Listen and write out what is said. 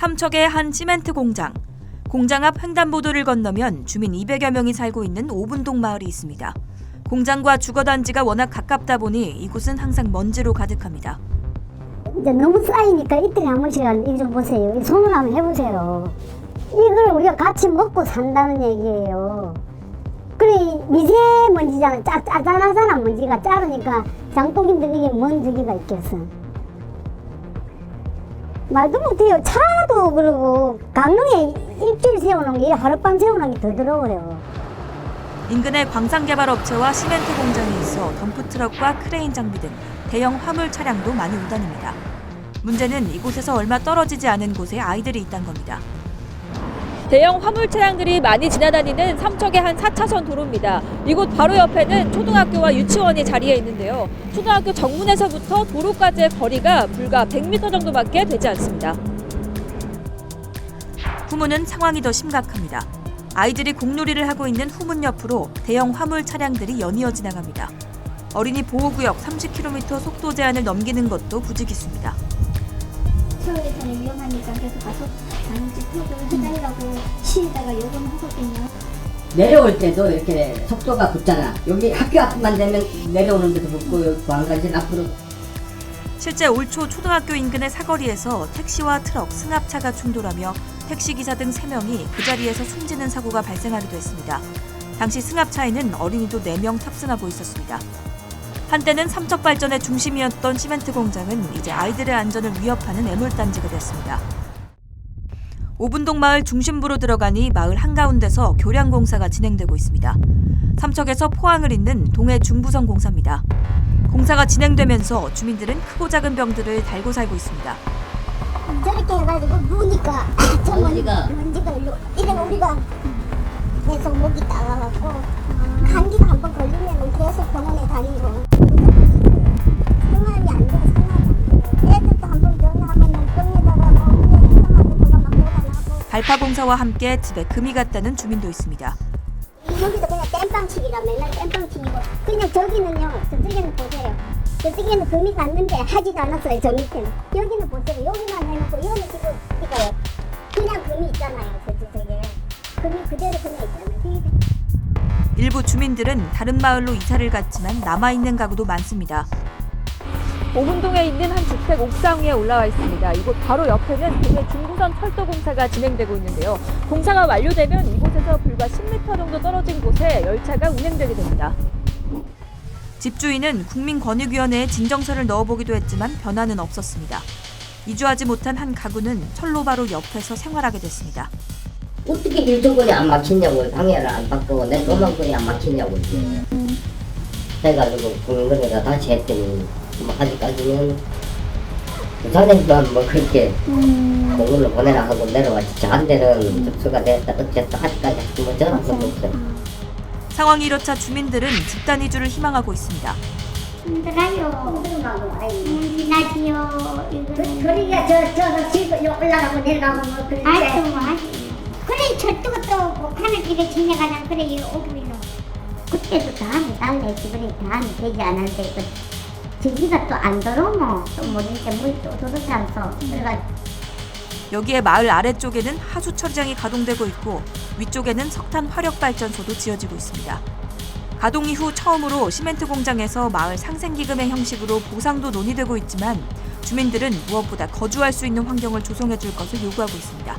삼척의 한 시멘트 공장. 공장 앞 횡단보도를 건너면 주민 200여 명이 살고 있는 오분동 마을이 있습니다. 공장과 주거단지가 워낙 가깝다 보니 이곳은 항상 먼지로 가득합니다. 이제 너무 쌓이니까 이틀에 한 번씩 이거 좀 보세요. 이 손을 한번 해보세요. 이걸 우리가 같이 먹고 산다는 얘기예요. 그래 미세먼지잖아. 짜, 짜잘하잖아 먼지가 짜르니까 장독인들 이게 뭔 저기가 있겠어. 말도 못해요. 차도 그러고 강릉에 일주일 세워놓은 게 하룻밤 세워놓은 게더 더러워요. 인근에 광산 개발 업체와 시멘트 공장이 있어 덤프트럭과 크레인 장비 등 대형 화물 차량도 많이 오다닙니다. 문제는 이곳에서 얼마 떨어지지 않은 곳에 아이들이 있다는 겁니다. 대형 화물 차량들이 많이 지나다니는 삼척의 한 4차선 도로입니다. 이곳 바로 옆에는 초등학교와 유치원이 자리해 있는데요. 초등학교 정문에서부터 도로까지의 거리가 불과 100m 정도밖에 되지 않습니다. 후문은 상황이 더 심각합니다. 아이들이 공놀이를 하고 있는 후문 옆으로 대형 화물 차량들이 연이어 지나갑니다. 어린이 보호구역 30km 속도 제한을 넘기는 것도 부지기수입니다. 서울에서는 위험하니까 계속 가서 방지 턱을 해달라고 시에다가 요구는 하거든요. 내려올 때도 이렇게 속도가 붙잖아. 여기 학교 앞만 되면 내려오는 데도 붙고 왕가진 앞으로 실제 올 초 초등학교 인근의 사거리에서 택시와 트럭, 승합차가 충돌하며 택시기사 등 3명이 그 자리에서 숨지는 사고가 발생하기도 했습니다. 당시 승합차에는 어린이도 4명 탑승하고 있었습니다. 한때는 삼척 발전의 중심이었던 시멘트 공장은 이제 아이들의 안전을 위협하는 애물단지가 됐습니다. 오분동 마을 중심부로 들어가니 마을 한가운데서 교량 공사가 진행되고 있습니다. 삼척에서 포항을 잇는 동해 중부선 공사입니다. 공사가 진행되면서 주민들은 크고 작은 병들을 달고 살고 있습니다. 저렇게 해가지고 누우니까 저 먼지가. 먼지가 일로 이래 우리가 계속 목이 따가갖고 감기가 한 번 걸리면 계속 병원에 다니고 공사와 함께 집에 금이 갔다는 주민도 있습니다. 여기도 그냥 땜빵치기라 맨날 땜빵치기고 그냥 저기는요 저쪽에는 보세요. 저쪽에는 금이 갔는데 하지도 않았어요 저 밑에는. 여기는 보세요. 여기만 해놓고 여기 지금 이거요. 그냥 금이 있잖아요 저쪽에. 금이 그대로 그냥 있잖아요. 일부 주민들은 다른 마을로 이사를 갔지만 남아있는 가구도 많습니다. 오분동에 있는 한 주택 옥상 위에 올라와 있습니다. 이곳 바로 옆에는 동해 중부선 철도 공사가 진행되고 있는데요. 공사가 완료되면 이곳에서 불과 10m 정도 떨어진 곳에 열차가 운행되게 됩니다. 집주인은 국민권익위원회에 진정서를 넣어보기도 했지만 변화는 없었습니다. 이주하지 못한 한 가구는 철로 바로 옆에서 생활하게 됐습니다. 어떻게 일조건이 안 막히냐고 방해를 안 받고 내 도망권이 안 막히냐고 해가지고 국민권에다 다시 했더니 뭐 아직까지는 부산에서 뭐 그렇게 공문을 보내라 하고 내려왔지 저한 데는 접수가 됐다 어쨌다 아직까지 뭐 전화 것도 없어요 상황이 이렇자 주민들은 집단 이주를 희망하고 있습니다. 힘들어요. 힘나지요. 이거는. 그러니까 저, 저, 지금 올라가고 내려가고 뭐 그렇게 아이고, 아이고. 그래, 저쪽은 또 북한을 길에 지나가는 그래, 이 오기로. 그때도 다음에 달래, 그래, 다음에 되지 않았는데, 그, 저기가 또 안 들어오면, 또 모르니까 물이 또 들어오지. 그래가지고. 여기에 마을 아래쪽에는 하수 처리장이 가동되고 있고 위쪽에는 석탄 화력 발전소도 지어지고 있습니다. 가동 이후 처음으로 시멘트 공장에서 마을 상생 기금의 형식으로 보상도 논의되고 있지만 주민들은 무엇보다 거주할 수 있는 환경을 조성해 줄 것을 요구하고 있습니다.